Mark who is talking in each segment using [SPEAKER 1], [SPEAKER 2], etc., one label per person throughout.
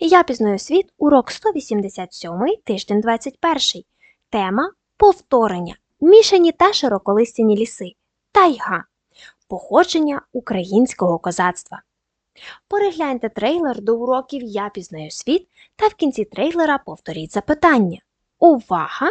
[SPEAKER 1] Я пізнаю світ, урок 187, тиждень 21. Тема повторення. Мішані та широколистяні ліси. Тайга. Походження українського козацтва. Перегляньте трейлер до уроків Я пізнаю світ та в кінці трейлера повторіть запитання. Увага!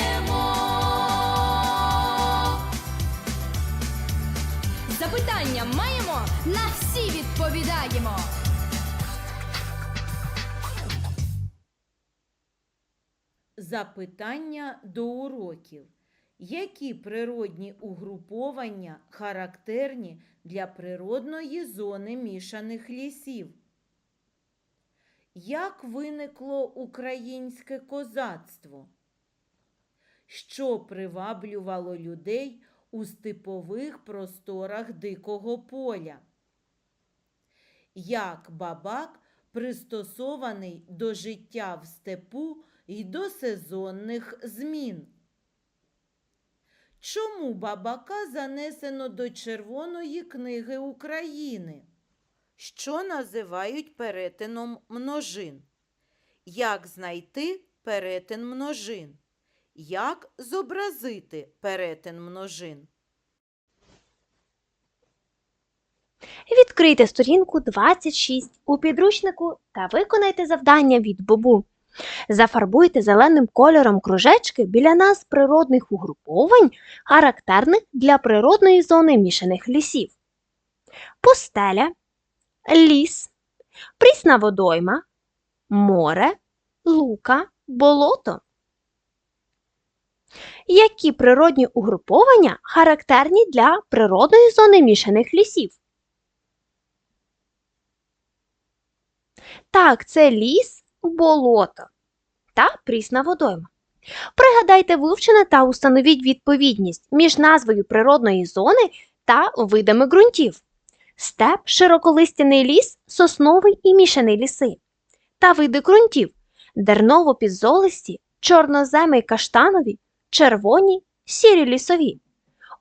[SPEAKER 2] Запитання маємо, на всі відповідаємо.
[SPEAKER 3] Запитання до уроків. Які природні угруповання характерні для природної зони мішаних лісів? Як виникло українське козацтво? Що приваблювало людей у степових просторах дикого поля? Як бабак пристосований до життя в степу і до сезонних змін? Чому бабака занесено до Червоної книги України? Що називають перетином множин? Як знайти перетин множин? Як зобразити перетин множин?
[SPEAKER 1] Відкрийте сторінку 26 у підручнику та виконайте завдання від Бобу. Зафарбуйте зеленим кольором кружечки біля нас природних угруповань, характерних для природної зони мішаних лісів. Пустеля, ліс, прісна водойма, море, лука, болото. Які природні угруповання характерні для природної зони мішаних лісів? Так, це ліс, болото та прісна водойма. Пригадайте вивчене та установіть відповідність між назвою природної зони та видами ґрунтів. Степ, широколистяний ліс, сосновий і мішаний ліси. Та види ґрунтів дерново-підзолисті, чорноземи каштанові, червоні, сірі лісові.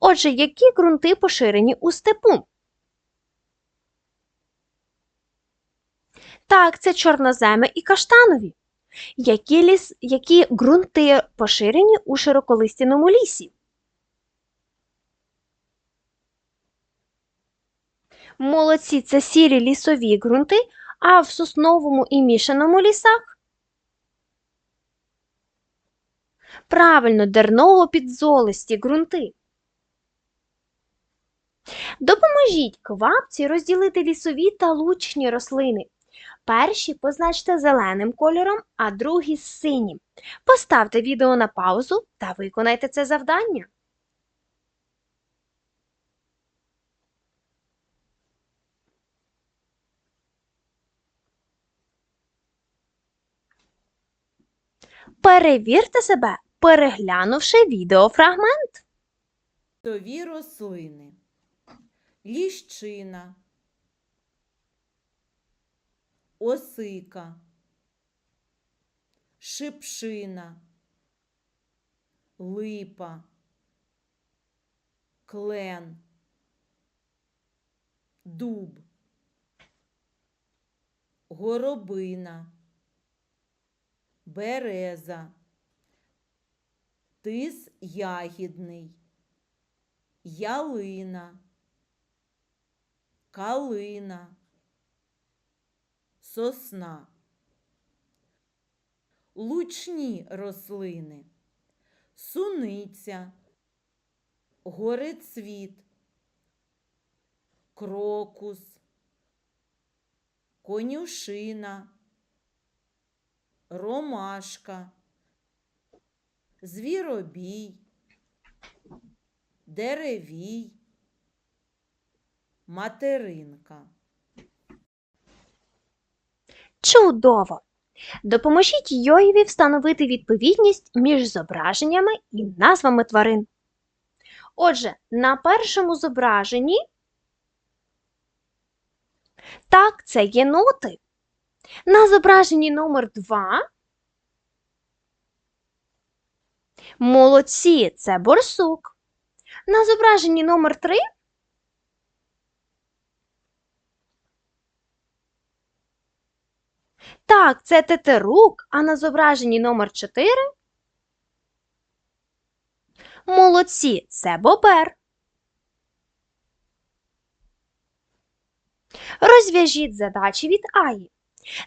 [SPEAKER 1] Отже, які ґрунти поширені у степу? Так, це чорноземи і каштанові. Які, ліс, які ґрунти поширені у широколистяному лісі? Молодці це сірі лісові ґрунти, а в сосновому і мішаному лісах? Правильно, дерново-підзолисті ґрунти. Допоможіть квапці розділити лісові та лучні рослини. Перші позначте зеленим кольором, а другі синім. Поставте відео на паузу та виконайте це завдання. Перевірте себе, переглянувши відеофрагмент.
[SPEAKER 3] Тові рослини. Ліщина. Осика. Шипшина. Липа. Клен. Дуб. Горобина. Береза. Тис ягідний. Ялина. Калина. Сосна. Лучні рослини. Суниця. Горецвіт. Крокус. Конюшина. Ромашка. звіробій, деревій, материнка.
[SPEAKER 1] Чудово! Допоможіть Йоєві встановити відповідність між зображеннями і назвами тварин. Отже, на першому зображенні так, це єноти. На зображенні номер 2 молодці, це борсук. На зображенні номер 3 Так, це тетерук, а на зображенні номер 4 Молодці, це бобер. Розв'яжіть задачі від Аї.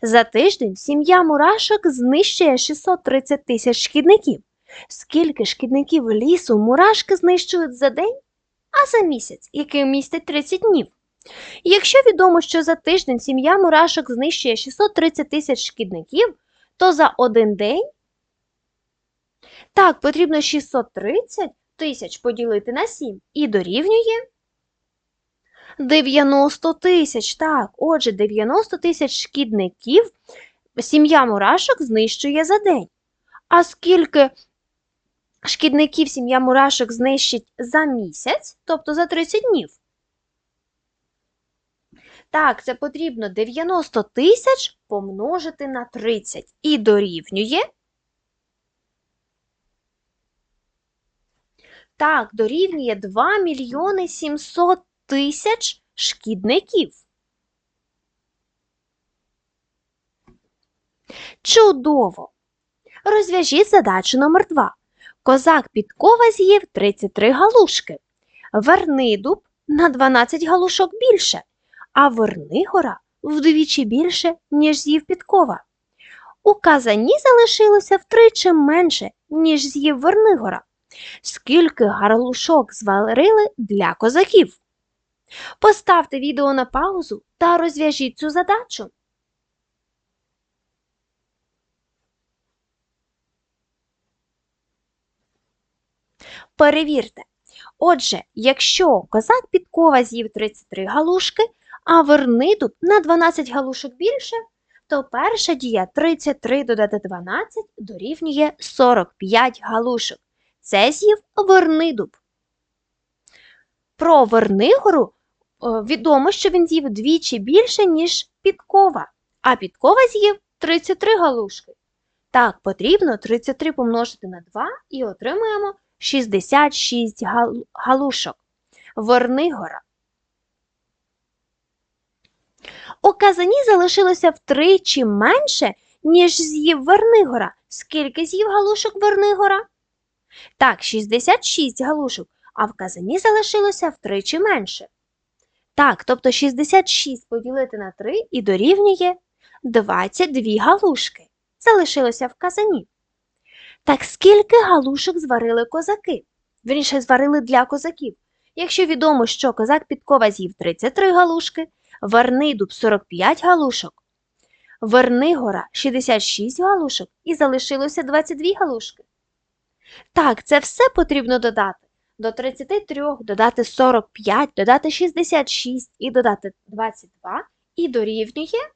[SPEAKER 1] За тиждень сім'я мурашок знищує 630 тисяч шкідників. Скільки шкідників лісу мурашки знищують за день, а за місяць, який містить 30 днів? Якщо відомо, що за тиждень сім'я мурашок знищує 630 тисяч шкідників, то за один день так, потрібно 630 тисяч поділити на 7 і дорівнює 90 тисяч. Так, отже, 90 тисяч шкідників сім'я мурашок знищує за день. А скільки шкідників сім'я мурашок знищить за місяць, тобто за 30 днів? Так, це потрібно 90 тисяч помножити на 30 і дорівнює. Так, дорівнює 2 мільйони 700 тисяч шкідників. Чудово! Розв'яжіть задачу номер 2. Козак Підкова з'їв 33 галушки. Вернидуб на 12 галушок більше, а Вернигора вдвічі більше, ніж з'їв Підкова. У казані залишилося втричі менше, ніж з'їв Вернигора. Скільки галушок зварили для козаків? Поставте відео на паузу та розв'яжіть цю задачу. Перевірте. Отже, якщо козак підкова з'їв 33 галушки, а вернидуб на 12 галушок більше, то перша дія 33 додати 12 дорівнює 45 галушок. Це з'їв Вернидуб. Про Вернигору е, відомо, що він з'їв двічі більше, ніж Підкова, а Підкова з'їв 33 галушки. Так, потрібно 33 помножити на 2 і отримуємо 66 гал- галушок. Вернигора. У казані залишилося втричі менше, ніж з'їв Вернигора. Скільки з'їв галушок Вернигора? Так, 66 галушок, а в казані залишилося втричі менше. Так, тобто 66 поділити на 3 і дорівнює 22 галушки. Залишилося в казані. Так скільки галушок зварили козаки? Вірніше, зварили для козаків. Якщо відомо, що козак Підкова з'їв 33 галушки, Вернидуб 45 галушок, Вернигора 66 галушок і залишилося 22 галушки. Так, це все потрібно додати. До 33 додати 45, додати 66 і додати 22 і дорівнює.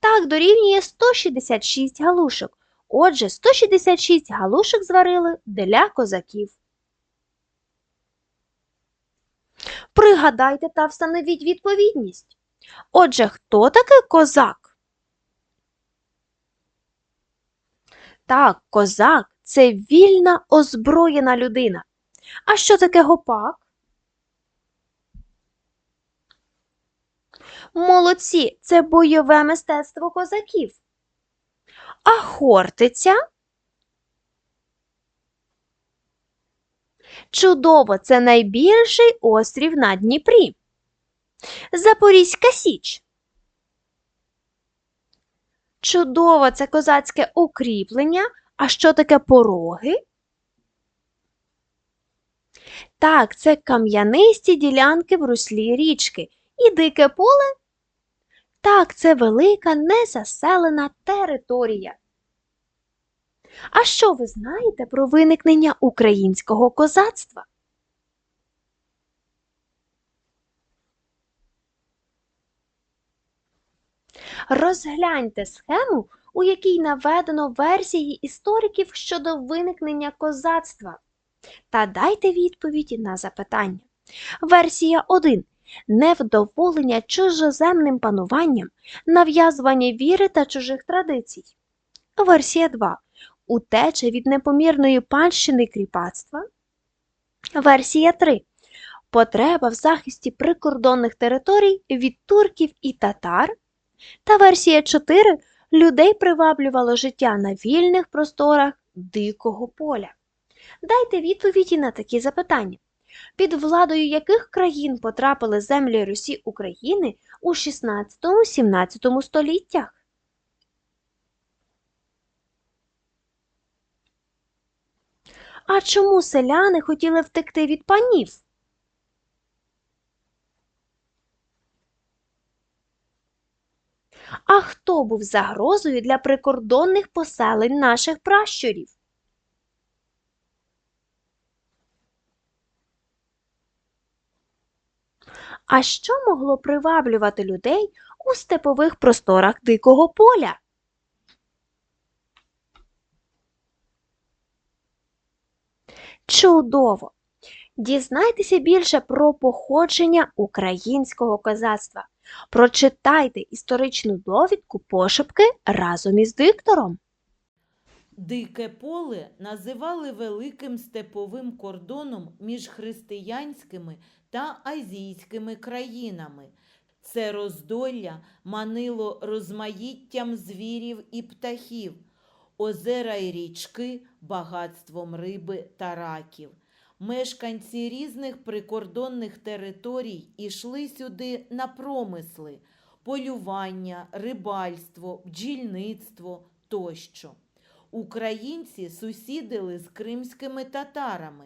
[SPEAKER 1] Так, дорівнює 166 галушок. Отже, 166 галушок зварили для козаків. Пригадайте та встановіть відповідність. Отже, хто такий козак? Так, козак це вільна озброєна людина. А що таке гопак? Молодці, це бойове мистецтво козаків. А хортиця? Чудово, це найбільший острів на Дніпрі. Запорізька Січ. Чудово, це козацьке укріплення. А що таке пороги? Так, це кам'янисті ділянки в руслі річки. І дике поле? Так, це велика незаселена територія. А що ви знаєте про виникнення українського козацтва? Розгляньте схему, у якій наведено версії істориків щодо виникнення козацтва. Та дайте відповіді на запитання. Версія 1. Невдоволення чужоземним пануванням, нав'язування віри та чужих традицій. Версія 2. Утеча від непомірної панщини кріпацтва. Версія 3. Потреба в захисті прикордонних територій від турків і татар. Та версія 4. Людей приваблювало життя на вільних просторах дикого поля. Дайте відповіді на такі запитання. Під владою яких країн потрапили землі Русі України у 16-17 століттях? А чому селяни хотіли втекти від панів? А хто був загрозою для прикордонних поселень наших пращурів? А що могло приваблювати людей у степових просторах дикого поля? Чудово! Дізнайтеся більше про походження українського козацтва. Прочитайте історичну довідку пошепки разом із диктором.
[SPEAKER 3] Дике поле називали великим степовим кордоном між християнськими та азійськими країнами. Це роздолля манило розмаїттям звірів і птахів, озера й річки багатством риби та раків. Мешканці різних прикордонних територій ішли сюди на промисли, полювання, рибальство, бджільництво тощо. Українці сусідили з кримськими татарами,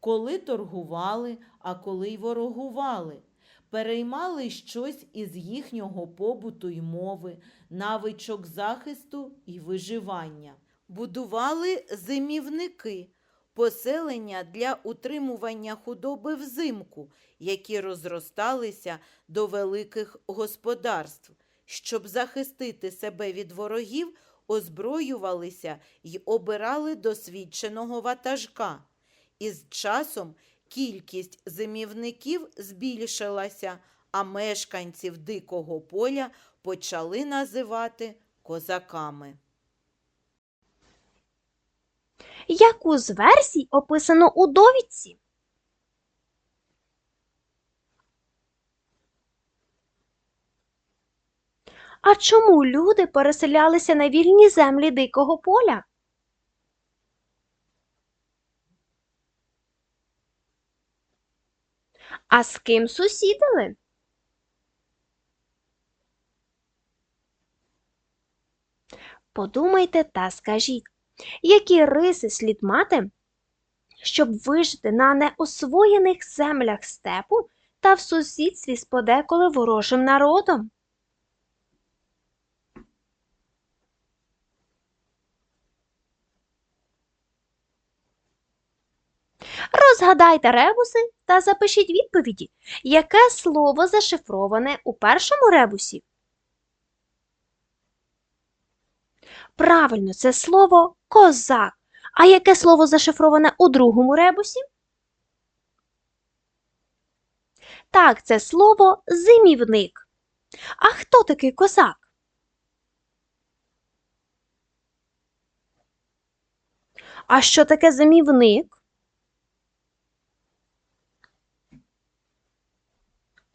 [SPEAKER 3] коли торгували, а коли й ворогували, переймали щось із їхнього побуту й мови, навичок захисту і виживання. Будували зимівники, поселення для утримування худоби взимку, які розросталися до великих господарств. Щоб захистити себе від ворогів, озброювалися й обирали досвідченого ватажка. Із часом кількість зимівників збільшилася, а мешканців дикого поля почали називати козаками.
[SPEAKER 1] Яку з версій описано у довідці? А чому люди переселялися на вільні землі дикого поля? А з ким сусідили? Подумайте та скажіть, які риси слід мати, щоб вижити на неосвоєних землях степу та в сусідстві з подеколи ворожим народом? Розгадайте ребуси та запишіть відповіді, яке слово зашифроване у першому ребусі. Правильно, це слово козак. А яке слово зашифроване у другому ребусі? Так, це слово зимівник. А хто такий козак? А що таке зимівник?